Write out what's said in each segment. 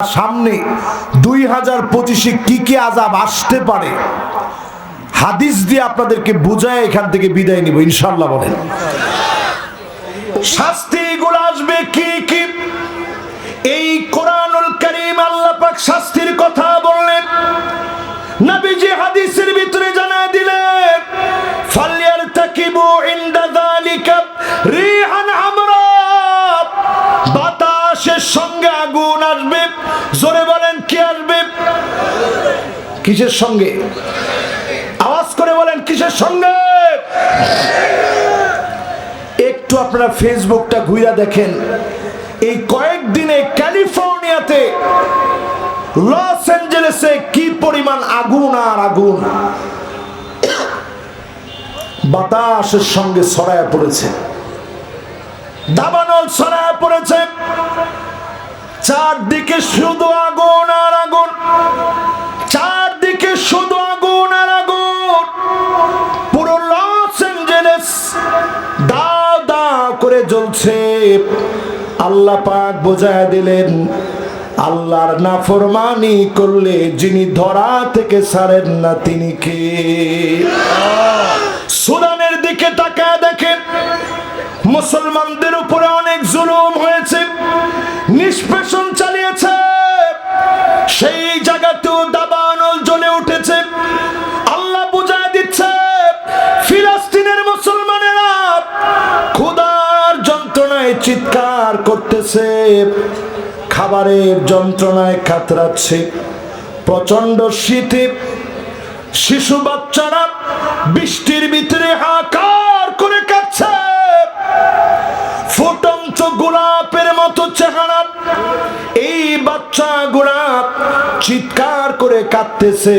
সামনে দুই হাজার পঁচিশে কি কি আজাব আসতে পারে? হাদিস দিয়ে আপনাদেরকে বুঝায় এখান থেকে বিদায় নিব ইনশাল্লাহ বলেন। শাস্তি গুলো আসবে কি কি? এই কোরআনুল করিম আল্লাহ পাক শাস্তির কথা বললেন। নবীজি হাদিসের ভিতরে জানা দিলেন ফালিয়ার তাকিবু ইনদা যালিকা রিহান আমরা বাতাসের সঙ্গে আগুন আসবে কিসের সঙ্গে? আওয়াজ করে বলেন, কিসের সঙ্গে? একটু আপনারা ফেসবুকটা ঘুরে দেখেন। এই কয়েকদিনে ক্যালিফোর্নিয়াতে লস অ্যাঞ্জেলেসে কি পরিমাণ আগুন আর আগুন? বাতাসের সঙ্গে ছড়ায় পড়েছে। দাবানল ছড়ায় পড়েছে। চারদিকে শুধু আগুন আর আগুন। শুধু আগুন আর আগুন। পুরো লস অ্যাঞ্জেলেস দাও দাও করে জ্বলছে। আল্লাহ পাক বোঝায় দিলেন, আল্লাহর নাফরমানি করলে যিনি ধরা থেকে ছাড়েন না তিনি কে? সুদানের দিকে তাকায় দেখেন, মুসলমানদের উপরে অনেক জুলুম হয়েছে। চিৎকার করতেছে, খাবারের যন্ত্রণায় কাতরাচ্ছে প্রচণ্ড শীতে শিশু বাচ্চারা বৃষ্টির ভিতরে হাকার করে কাচ্ছে ফুটন্ত গোলাপের মতো চেহারা, এই বাচ্চা গোলাপ চিৎকার করে কাঁদতেছে।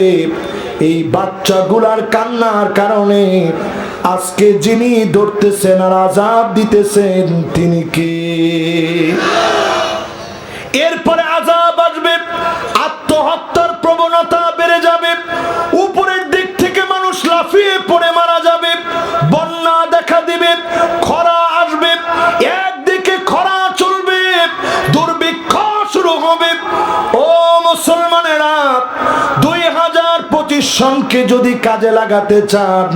এই বাচ্চাগুলার কান্নার কারণে আজকে যিনি ধরতেছেন আর আজাব দিতেছেন, তিনি কে? এরপরে আজাব আসবে। আত্মহত্যার প্রবণতা পঁচিশ সনকে যদি কাজে লাগাতে চান,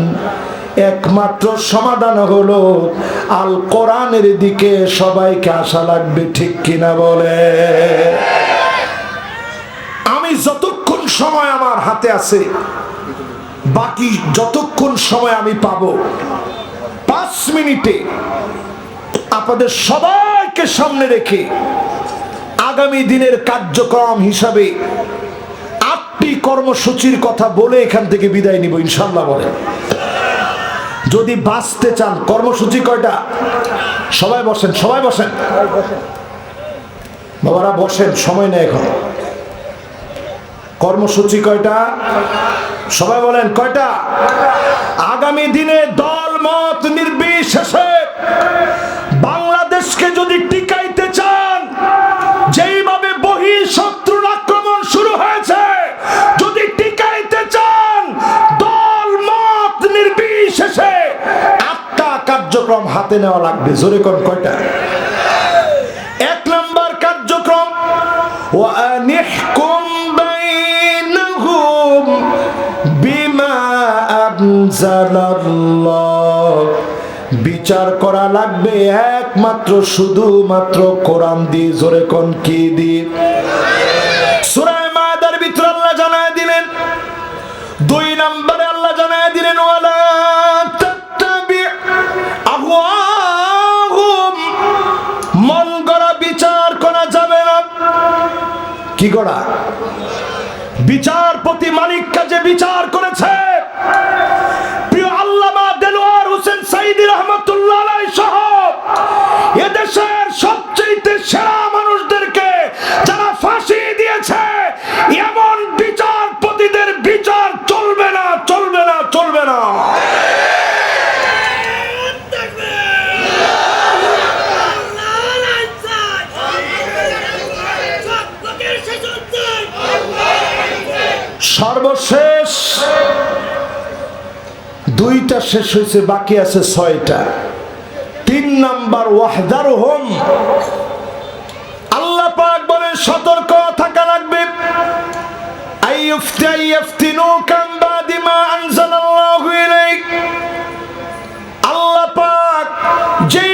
একমাত্র সমাধান হলো আল কোরআনের দিকে সবাইকে আসা লাগবে, ঠিক কিনা বলে? আমি যতক্ষণ সময় আমার হাতে আছে, বাকি যতক্ষণ সময় আমি পাব, পাঁচ মিনিটে আপনাদের সবাইকে সামনে রেখে আগামী দিনের কার্যক্রম হিসাবে আটটি কর্মসূচির কথা বলে এখান থেকে বিদায় নিব ইনশাল্লাহ বলে যদি বাঁচতে চান, কর্মসূচি কয়টা? সবাই বসেন সবাই বসেন। বাবারা বসেন, সময় নেই এখন। কর্মসূচি কয়টা? সবাই বলেন, কয়টা? আগামী দিনে দল মত নির্বিশেষে কার্যক্রম হাতে নেওয়া লাগবে। জোরে কোন কয়টা? এক নম্বর কার্যক্রম বিচার করা লাগবে একমাত্র, শুধুমাত্র কোরআন দিয়ে। জোরে কোন কি দিয়ে? কি করা? বিচারপতি মালিক কাজে বিচার করেছে দুইটা শেষ হয়েছে, বাকি আছে ছয়টা। তিন নাম্বার ওয়াহদার হোম আল্লাহ পাক বলে সতর্ক থাকা লাগবে। আল্লাহ পাক যেই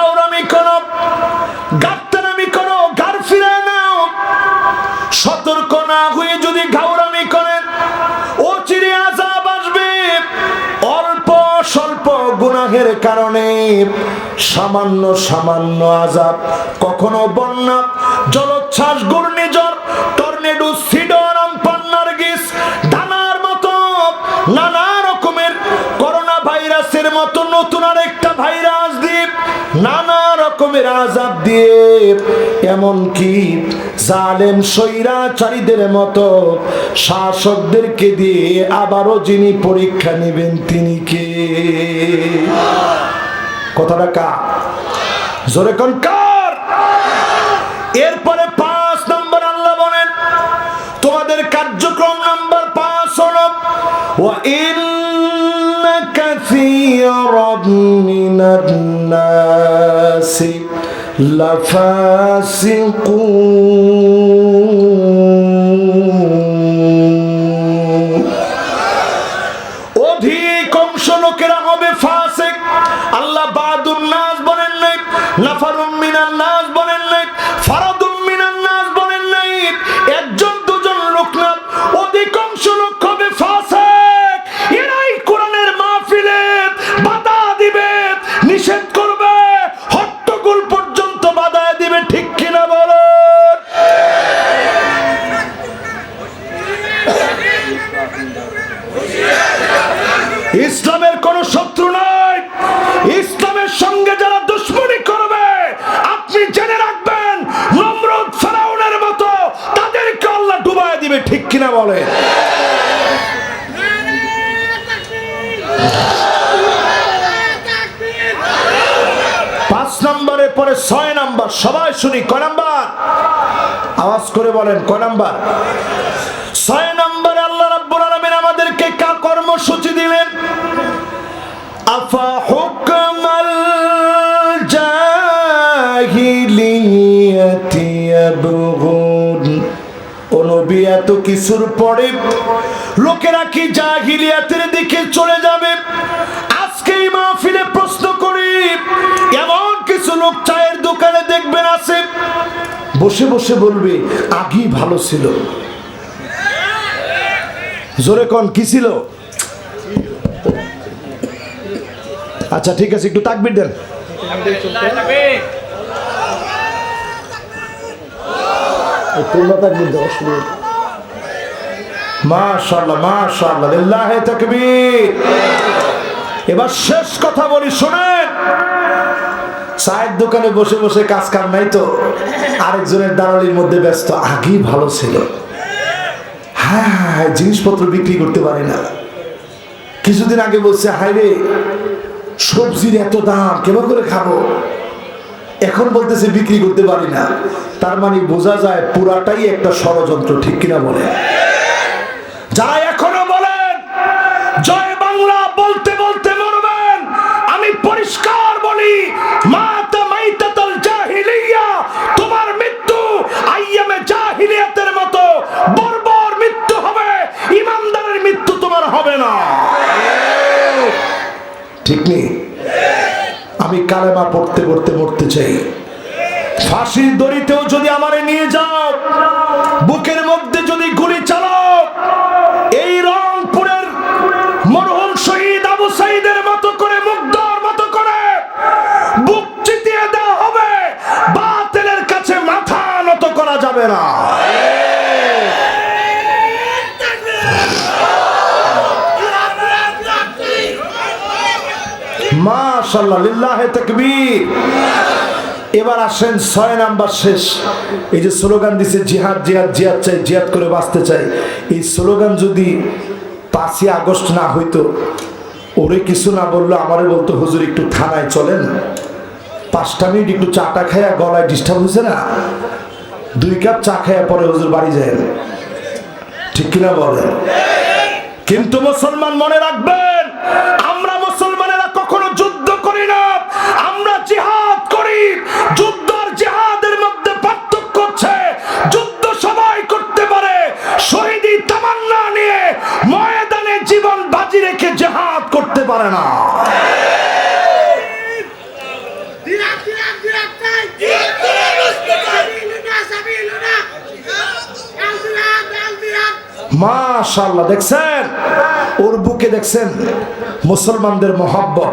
না হয়ে যদি ঘাওরামি করেন, ও চিরে আজাব আসবে। অল্প স্বল্প কারণে সামান্য সামান্য আজাব কখনো বন্যা, জলোচ্ছ্বাস, ঘূর্ণিঝড়, টর্নেডো, সিডর আমপান্নার গিস ডানার মতো নানা রকমের করোনা ভাইরাসের মতো নতুন আরেকটা ভাইরাস দ্বীপ, নানা রকমের আজাব দিয়ে এমন কি জালেম সৈরাচারীদের মতো শাসকদেরকে দিয়ে আবারও যিনি পরীক্ষা নেবেন তিনি কে কথাটা কা জোরে কোন কার এরপরে পাঁচ নম্বর আল্লাহ বলেন তোমাদের কার্যক্রম নাম্বার পাঁচ হলো وإن كثيرا من الناس لفاسقون পরে ছয় নাম্বার, সবাই শুনি কয় নাম্বার? আওয়াজ করে বলেন কয় নাম্বার? ছয় নম্বরে আল্লাহ রাব্বুল আলামিন আমাদেরকে কা কর্মসূচি দিলেন? আফা হুকমাল জাহিলিয়াতি ইয়াবগুন। ও নবী, এত কিছুর পরে লোকেরা কি জাহিলিয়াতের দিকে চলে যাবে? বসে বসে বলবে আগেই ভালো ছিল। জোরে কন কি ছিল? আচ্ছা ঠিক আছে একটু তাকবির দেন। তোমরা তাকবির দাও অসুবিধা মাশাআল্লাহ মাশাআল্লাহ লিল্লাহি তাকবীর। এবার শেষ কথা বলি শুনেন। চায়ের দোকানে বসে বসে কাজ কাম নাই তো। আরেকজনের দালালির মধ্যে ব্যস্ত। আগেই ভালো ছিল। হ্যাঁ হ্যাঁ, জিনিসপত্র বিক্রি করতে পারি না। কিছুদিন আগে বলছে হাই রে সবজির এত দাম কেমন করে খাব? এখন বলতেছে বিক্রি করতে পারি না। তার মানে বোঝা যায় পুরাটাই একটা ষড়যন্ত্র ঠিক কিনা বলে? যা এখনও বলেন জয় আমি কালেমা পড়তে পড়তে মরতে চাই। ফাঁসির দড়িতেও যদি আমারে নিয়ে যাও, বুকের মধ্যে যদি গুলি চালাও, এই রংপুরের মরহুম শহীদ আবু সাইদের মতো করে, মুগ্ধর মতো করে বুক চিতিয়ে দেওয়া হবে, বাতিলের কাছে মাথা নত করা যাবে না। তাকবীর। এবার আসেন ছয় নাম্বার শেষ। এই যে স্লোগান দিছে, জিহাদ জিহাদ জিহাদ চাই, জিহাদ করে বাঁচতে চাই। এই স্লোগান যদি পাঁচই আগস্ট না হইতো, ওরে কিছু না বলল, আমারে বলতো, হুজুর, একটু থানায় চলেন। পাঁচটা মিনিট একটু চাটা খাইয়া গলায় ডিস্টার্ব হয়েছে না? দুই কাপ চা খাইয়া পরে হুজুর বাড়ি যায় ঠিক কিনা বলেন? কিন্তু মুসলমান মনে রাখবেন el direct. মাশাল্লাহ দেখছেন? ওর বুকে দেখছেন? মুসলমানদের মহাব্বত।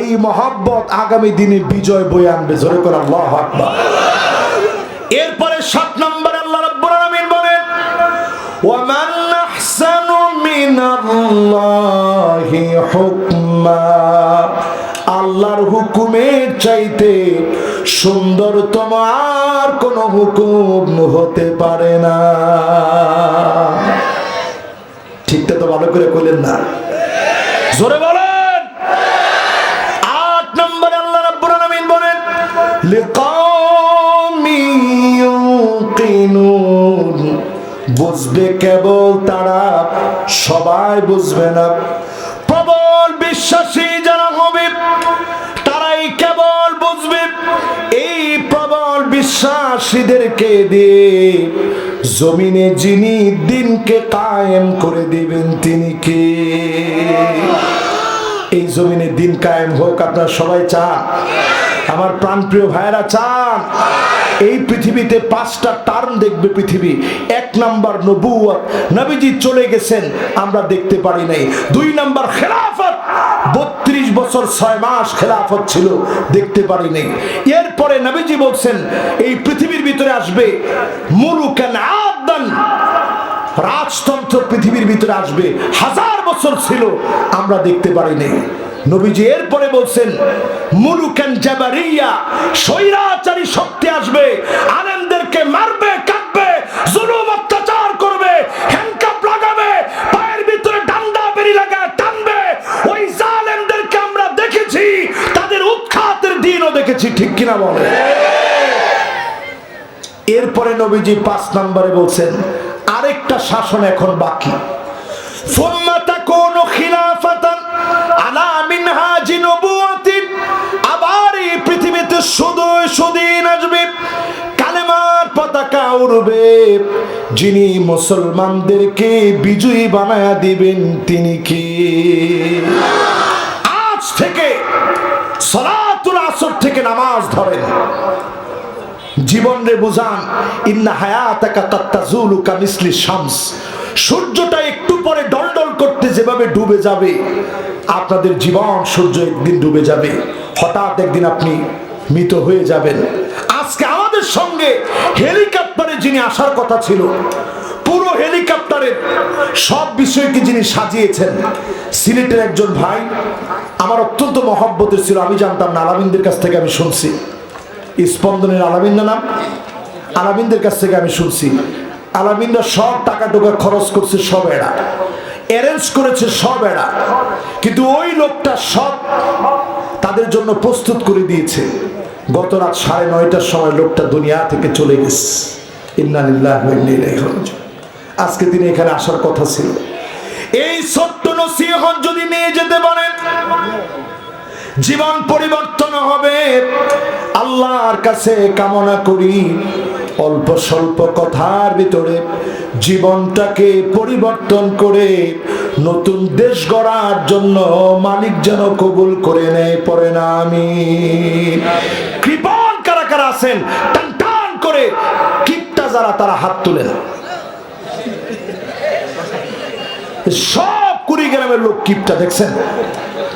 এই মহাব্বত আগামী দিনে বিজয় বয়ে আনবে। জোরে করে আল্লাহ আকবার। এরপরে সাত নম্বরে আল্লাহ রাব্বুল আলামিন বলেন ওয়ামান আহসানু মিনাল্লাহি আল্লাহর হুকুমের চাইতে সুন্দরতম আর কোন হুকুম হতে পারে না। ঠিকটা তো ভালো করে কইলেন না। জোরে বলেন। আট নম্বরে আল্লাহ রাব্বুল আলামিন বলেন, লিকাওমি ইউকিনুন। বুঝবে কেবল তারা, সবাই বুঝবে না। প্রবল বিশ্বাসী বিশ্বাসীদেরকে দিয়ে জমিনে যিনি দিনকে কায়েম করে দিবেন, তিনি কে? এই জমিনে দিন কায়েম হোক, আপনারা সবাই চান? আমার প্রাণপ্রিয় ভাইয়েরা চান? এই পৃথিবীতে পাঁচটা টার্ম দেখবে পৃথিবী। এক নাম্বার নবুয়ত নবীজি চলে গেছেন, আমরা দেখতে পারি নাই। দুই নাম্বার খেলাফত। বত্রিশ বছর ছয় মাস খেলাফত ছিল, দেখতে পারি নাই এরপরে নবীজি বলছেন, এই পৃথিবীর ভিতরে আসবে মুলুকান আদান। রাজতন্ত্র পৃথিবীর ভিতরে আসবে। হাজার বছর ছিল, আমরা দেখতে পারিনি। নবীজি এরপরে বলছেন মুলুকান জাবারিয়া, স্বৈরাচারী শক্তি আসবে, আলেমদেরকে মারবে পেয়েছি ঠিক কিনা বলে এরপরে নবীজি পাঁচ নম্বরে বলছেন, আরেকটা শাসন এখন বাকি। যিনি মুসলমানদেরকে বিজয়ী বানায়া দিবেন, তিনি কি? আজ থেকে সলা আসর থেকে নামাজ ধরেন। জীবন রে বুঝান, ইন্না হায়াতাকা কাত্তাজুলু কামিসলি শামস। সূর্যটা একটু পরে ডলডল করতে যেভাবে ডুবে যাবে, আপনাদের জীবন সূর্য একদিন ডুবে যাবে। হঠাৎ একদিন আপনি মৃত হয়ে যাবেন। আজকে আমাদের সঙ্গে হেলিকপ্টারে যিনি আসার কথা ছিল পুরো সব বিষয়কে যিনি সাজিয়েছেন? সিলেটের একজন ভাই, আমার অত্যন্ত মহব্বতের ছিল, আমি জানতাম না, আলামিনদের কাছ থেকে আমি শুনছি। স্পন্দনের আলামিন্দা নাম? আলামিনদের কাছ থেকে আমি শুনছি। আলামিন্দা সব টাকা টোকা খরচ করছে, সব এরা। অ্যারেঞ্জ করেছে, সব এরা। কিন্তু ওই লোকটা সব তাদের জন্য প্রস্তুত করে দিয়েছে। গত রাত সাড়ে নয়টার সময় লোকটা দুনিয়া থেকে চলে গেছে। ইন্নালিল্লাহ ওয়া ইন্না রাজিউন। আজকে তিনি এখানে আসার কথা ছিল। এই ছোট্ট নসিহত যদি নিয়ে যেতে পারেন, জীবন পরিবর্তন হবে। আল্লাহর কাছে কামনা করি, অল্প স্বল্প কথার ভিতরে জীবনটাকে পরিবর্তন করে নতুন দেশ গড়ার জন্য মালিক যেন কবুল করে নেয় পরে না আমি। কৃপণ কারা কারা আছেন, টান টান করে কিপটা যারা তারা হাত তুলেন। সব কুড়ি গ্রামের লোক কিপটা দেখছেন।